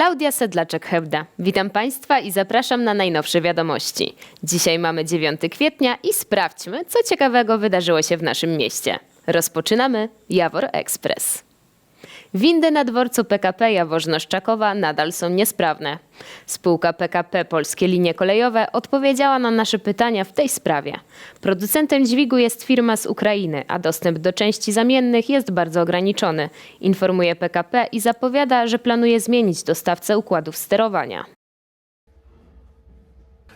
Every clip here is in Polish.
Klaudia Sedlaczek-Hebda. Witam Państwa i zapraszam na najnowsze wiadomości. Dzisiaj mamy 9 kwietnia i sprawdźmy, co ciekawego wydarzyło się w naszym mieście. Rozpoczynamy Jawor Express. Windy na dworcu PKP Jaworzno-Szczakowa nadal są niesprawne. Spółka PKP Polskie Linie Kolejowe odpowiedziała na nasze pytania w tej sprawie. Producentem dźwigu jest firma z Ukrainy, a dostęp do części zamiennych jest bardzo ograniczony, informuje PKP i zapowiada, że planuje zmienić dostawcę układów sterowania.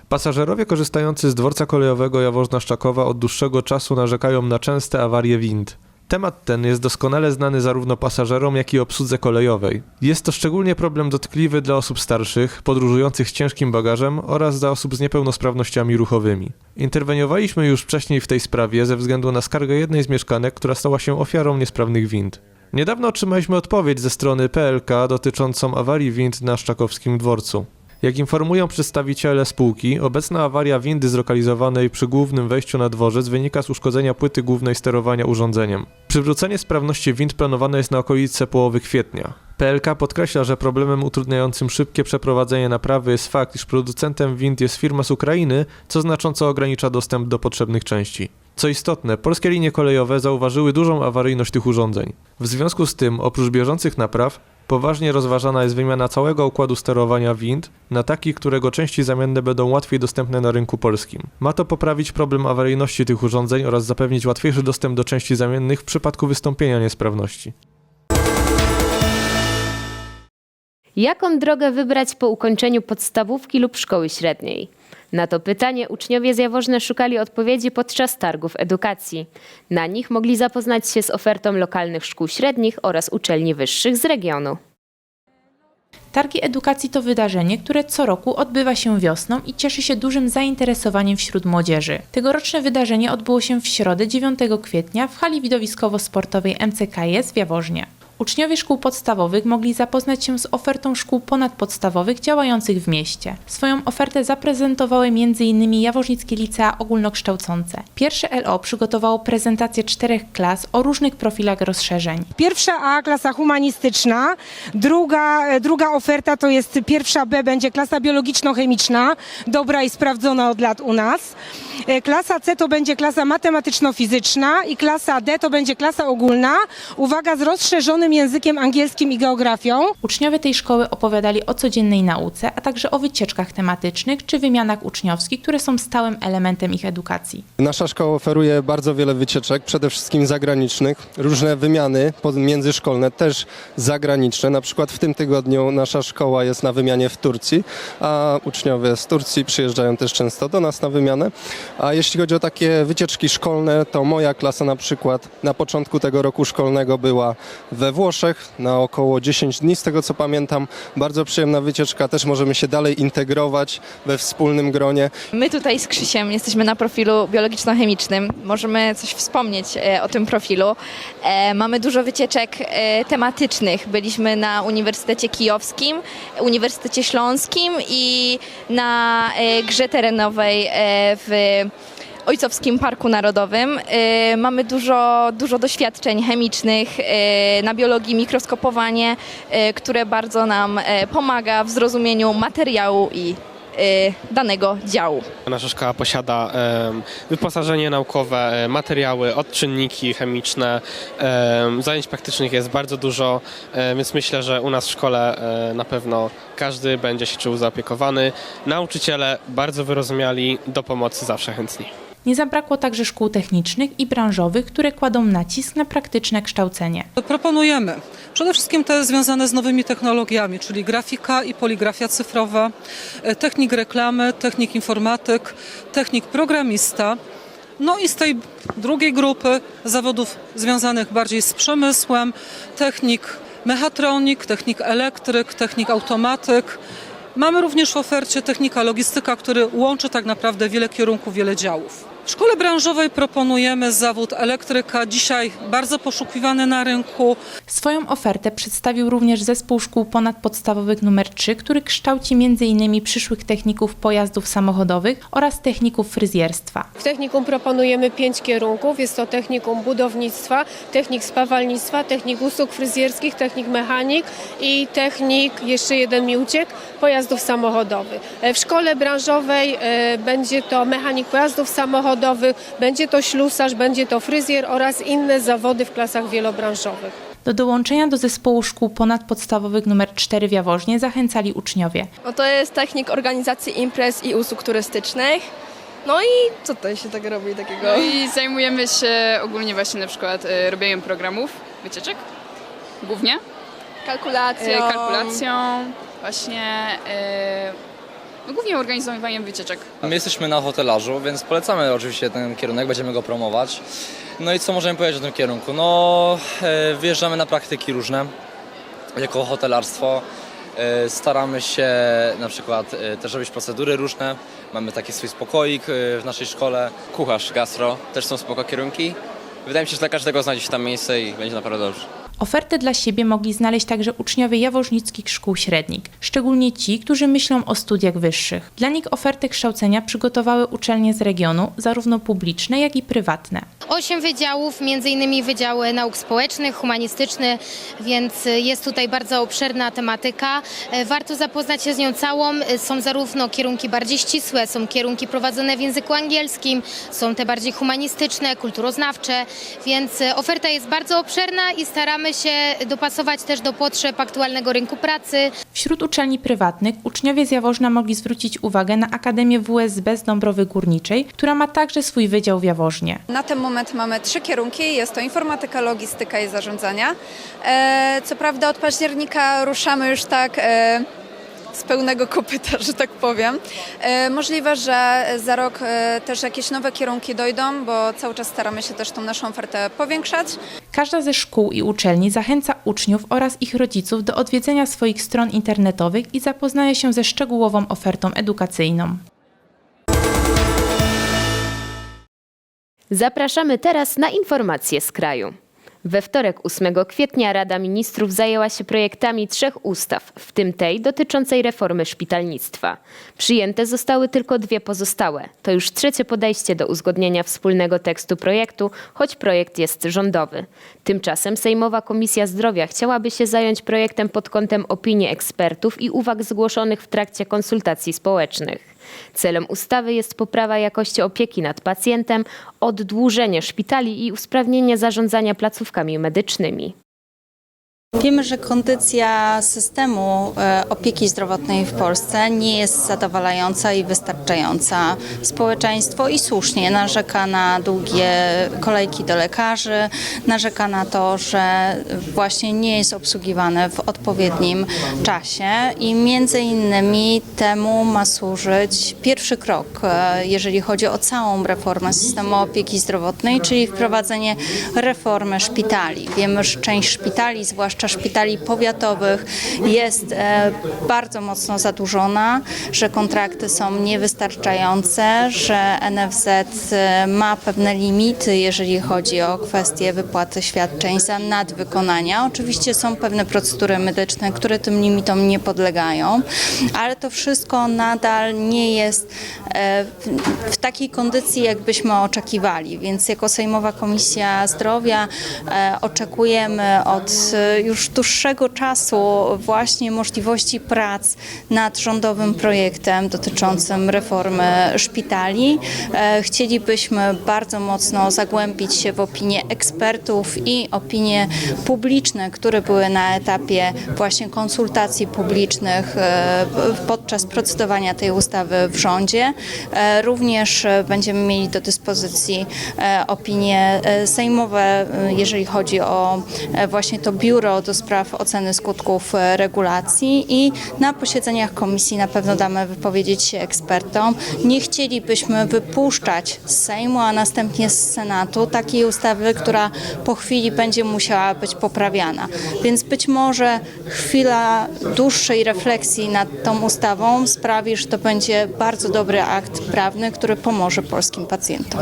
Pasażerowie korzystający z dworca kolejowego Jaworzna-Szczakowa od dłuższego czasu narzekają na częste awarie wind. Temat ten jest doskonale znany zarówno pasażerom, jak i obsłudze kolejowej. Jest to szczególnie problem dotkliwy dla osób starszych, podróżujących z ciężkim bagażem oraz dla osób z niepełnosprawnościami ruchowymi. Interweniowaliśmy już wcześniej w tej sprawie ze względu na skargę jednej z mieszkanek, która stała się ofiarą niesprawnych wind. Niedawno otrzymaliśmy odpowiedź ze strony PLK dotyczącą awarii wind na Szczakowskim dworcu. Jak informują przedstawiciele spółki, obecna awaria windy zlokalizowanej przy głównym wejściu na dworzec wynika z uszkodzenia płyty głównej sterowania urządzeniem. Przywrócenie sprawności wind planowane jest na okolice połowy kwietnia. PLK podkreśla, że problemem utrudniającym szybkie przeprowadzenie naprawy jest fakt, iż producentem wind jest firma z Ukrainy, co znacząco ogranicza dostęp do potrzebnych części. Co istotne, polskie linie kolejowe zauważyły dużą awaryjność tych urządzeń. W związku z tym, oprócz bieżących napraw, poważnie rozważana jest wymiana całego układu sterowania wind na taki, którego części zamienne będą łatwiej dostępne na rynku polskim. Ma to poprawić problem awaryjności tych urządzeń oraz zapewnić łatwiejszy dostęp do części zamiennych w przypadku wystąpienia niesprawności. Jaką drogę wybrać po ukończeniu podstawówki lub szkoły średniej? Na to pytanie uczniowie z Jaworzna szukali odpowiedzi podczas targów edukacji. Na nich mogli zapoznać się z ofertą lokalnych szkół średnich oraz uczelni wyższych z regionu. Targi Edukacji to wydarzenie, które co roku odbywa się wiosną i cieszy się dużym zainteresowaniem wśród młodzieży. Tegoroczne wydarzenie odbyło się w środę 9 kwietnia w hali widowiskowo-sportowej MCKS w Jaworznie. Uczniowie szkół podstawowych mogli zapoznać się z ofertą szkół ponadpodstawowych działających w mieście. Swoją ofertę zaprezentowały m.in. Jaworznickie Licea Ogólnokształcące. Pierwsze LO przygotowało prezentację czterech klas o różnych profilach rozszerzeń. Pierwsza A klasa humanistyczna, druga, e, druga oferta to jest pierwsza B będzie klasa biologiczno-chemiczna, dobra i sprawdzona od lat u nas. E, Klasa C to będzie klasa matematyczno-fizyczna i klasa D to będzie klasa ogólna, uwaga, z rozszerzonym językiem angielskim i geografią. Uczniowie tej szkoły opowiadali o codziennej nauce, a także o wycieczkach tematycznych czy wymianach uczniowskich, które są stałym elementem ich edukacji. Nasza szkoła oferuje bardzo wiele wycieczek, przede wszystkim zagranicznych, różne wymiany międzyszkolne, też zagraniczne. Na przykład w tym tygodniu nasza szkoła jest na wymianie w Turcji, a uczniowie z Turcji przyjeżdżają też często do nas na wymianę. A jeśli chodzi o takie wycieczki szkolne, to moja klasa na przykład na początku tego roku szkolnego była we Włoszech na około 10 dni, z tego co pamiętam. Bardzo przyjemna wycieczka, też możemy się dalej integrować we wspólnym gronie. My tutaj z Krzysiem jesteśmy na profilu biologiczno-chemicznym. Możemy coś wspomnieć e, o tym profilu. E, Mamy dużo wycieczek e, tematycznych. Byliśmy na Uniwersytecie Kijowskim, Uniwersytecie Śląskim i na grze terenowej w Ojcowskim Parku Narodowym. E, Mamy dużo, dużo doświadczeń chemicznych e, na biologii, mikroskopowanie, e, które bardzo nam pomaga w zrozumieniu materiału i danego działu. Nasza szkoła posiada wyposażenie naukowe, e, materiały, odczynniki chemiczne. em, Zajęć praktycznych jest bardzo dużo, e, więc myślę, że u nas w szkole e, na pewno każdy będzie się czuł zaopiekowany. Nauczyciele bardzo wyrozumiali, do pomocy zawsze chętni. Nie zabrakło także szkół technicznych i branżowych, które kładą nacisk na praktyczne kształcenie. Proponujemy przede wszystkim te związane z nowymi technologiami, czyli grafika i poligrafia cyfrowa, e, technik reklamy, technik informatyk, technik programista. No i z tej drugiej grupy zawodów związanych bardziej z przemysłem, technik mechatronik, technik elektryk, technik automatyk. Mamy również w ofercie technika logistyka, który łączy tak naprawdę wiele kierunków, wiele działów. W szkole branżowej proponujemy zawód elektryka, dzisiaj bardzo poszukiwany na rynku. Swoją ofertę przedstawił również zespół szkół ponadpodstawowych nr 3, który kształci m.in. przyszłych techników pojazdów samochodowych oraz techników fryzjerstwa. W technikum proponujemy pięć kierunków. Jest to technikum budownictwa, technik spawalnictwa, technik usług fryzjerskich, technik mechanik i technik, jeszcze jeden mi uciekł, pojazdów samochodowych. E, W szkole branżowej e, będzie to mechanik pojazdów samochodowych, będzie to ślusarz, będzie to fryzjer oraz inne zawody w klasach wielobranżowych. Do dołączenia do zespołu szkół ponadpodstawowych nr 4 w Jaworznie zachęcali uczniowie. No to jest technik organizacji imprez i usług turystycznych. No i co tutaj się tak robi takiego? No i zajmujemy się ogólnie właśnie na przykład e, robieniem programów, wycieczek, głównie, Kalkulacją. e, kalkulacją, właśnie e, no, głównie organizowaniem wycieczek. My jesteśmy na hotelarzu, więc polecamy oczywiście ten kierunek, będziemy go promować. No i co możemy powiedzieć o tym kierunku? No, e, wyjeżdżamy na praktyki różne, jako hotelarstwo. E, staramy się na przykład e, też robić procedury różne. Mamy taki swój spokoik w naszej szkole. kucharz, gastro, też są spoko kierunki. Wydaje mi się, że dla każdego znajdzie się tam miejsce i będzie naprawdę dobrze. Ofertę dla siebie mogli znaleźć także uczniowie jaworznickich szkół średnich, szczególnie ci, którzy myślą o studiach wyższych. Dla nich ofertę kształcenia przygotowały uczelnie z regionu, zarówno publiczne, jak i prywatne. Osiem wydziałów, innymi wydziały nauk społecznych, humanistyczny, więc jest tutaj bardzo obszerna tematyka. E, Warto zapoznać się z nią całą. E, Są zarówno kierunki bardziej ścisłe, są kierunki prowadzone w języku angielskim, są te bardziej humanistyczne, kulturoznawcze, więc e, oferta jest bardzo obszerna i staramy się dopasować też do potrzeb aktualnego rynku pracy. Wśród uczelni prywatnych uczniowie z Jaworzna mogli zwrócić uwagę na Akademię WSB z Dąbrowy Górniczej, która ma także swój wydział w Jaworznie. Na ten moment mamy trzy kierunki. Jest to informatyka, logistyka i zarządzania. E, co prawda od października ruszamy już tak e, z pełnego kopyta, że tak powiem. E, możliwe, że za rok e, też jakieś nowe kierunki dojdą, bo cały czas staramy się też tą naszą ofertę powiększać. Każda ze szkół i uczelni zachęca uczniów oraz ich rodziców do odwiedzenia swoich stron internetowych i zapoznania się ze szczegółową ofertą edukacyjną. Zapraszamy teraz na informacje z kraju. We wtorek 8 kwietnia Rada Ministrów zajęła się projektami trzech ustaw, w tym tej dotyczącej reformy szpitalnictwa. Przyjęte zostały tylko dwie pozostałe. To już trzecie podejście do uzgodnienia wspólnego tekstu projektu, choć projekt jest rządowy. Tymczasem Sejmowa Komisja Zdrowia chciałaby się zająć projektem pod kątem opinii ekspertów i uwag zgłoszonych w trakcie konsultacji społecznych. Celem ustawy jest poprawa jakości opieki nad pacjentem, oddłużenie szpitali i usprawnienie zarządzania placówkami medycznymi. Wiemy, że kondycja systemu e, opieki zdrowotnej w Polsce nie jest zadowalająca i wystarczająca. Społeczeństwo i słusznie narzeka na długie kolejki do lekarzy, narzeka na to, że właśnie nie jest obsługiwane w odpowiednim czasie i między innymi temu ma służyć pierwszy krok, e, jeżeli chodzi o całą reformę systemu opieki zdrowotnej, czyli wprowadzenie reformy szpitali. Wiemy, że część szpitali, zwłaszcza szpitali powiatowych, jest e, bardzo mocno zadłużona, że kontrakty są niewystarczające, że NFZ e, ma pewne limity, jeżeli chodzi o kwestie wypłaty świadczeń za nadwykonania. Oczywiście są pewne procedury medyczne, które tym limitom nie podlegają, ale to wszystko nadal nie jest e, w- takiej kondycji, jakbyśmy oczekiwali. Więc jako Sejmowa Komisja Zdrowia oczekujemy od e, już dłuższego czasu właśnie możliwości prac nad rządowym projektem dotyczącym reformy szpitali. E, Chcielibyśmy bardzo mocno zagłębić się w opinie ekspertów i opinie publiczne, które były na etapie właśnie konsultacji publicznych e, podczas procedowania tej ustawy w rządzie. E, Również będziemy mieli do dyspozycji opinie sejmowe, jeżeli chodzi o właśnie to biuro Biuro do Spraw Oceny Skutków e, Regulacji i na posiedzeniach komisji na pewno damy wypowiedzieć się ekspertom. Nie chcielibyśmy wypuszczać z Sejmu, a następnie z Senatu takiej ustawy, która po chwili będzie musiała być poprawiana. Więc być może chwila dłuższej refleksji nad tą ustawą sprawi, że to będzie bardzo dobry akt prawny, który pomoże polskim pacjentom.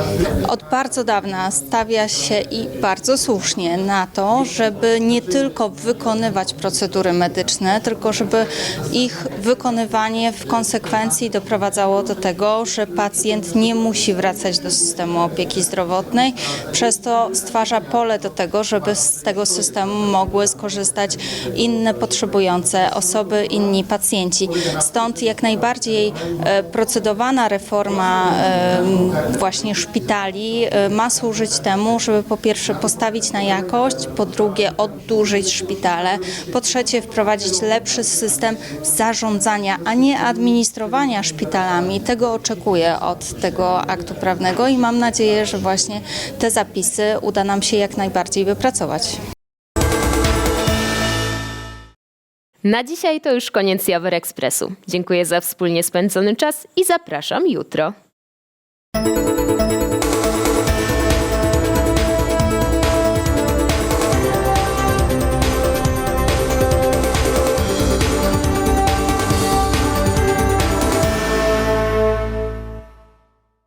Od bardzo dawna stawia się i bardzo słusznie na to, żeby nie tylko wykonywać procedury medyczne, tylko żeby ich wykonywanie w konsekwencji doprowadzało do tego, że pacjent nie musi wracać do systemu opieki zdrowotnej, przez to stwarza pole do tego, żeby z tego systemu mogły skorzystać inne potrzebujące osoby, inni pacjenci. Stąd jak najbardziej e, procedowana reforma e, właśnie szpitali e, ma służyć temu, żeby po pierwsze postawić na jakość, po drugie oddłużyć szpitale, po trzecie wprowadzić lepszy system zarządzania, a nie administrowania szpitalami. Tego oczekuję od tego aktu prawnego i mam nadzieję, że właśnie te zapisy uda nam się jak najbardziej wypracować. Na dzisiaj to już koniec Jawor Ekspresu. Dziękuję za wspólnie spędzony czas i zapraszam jutro.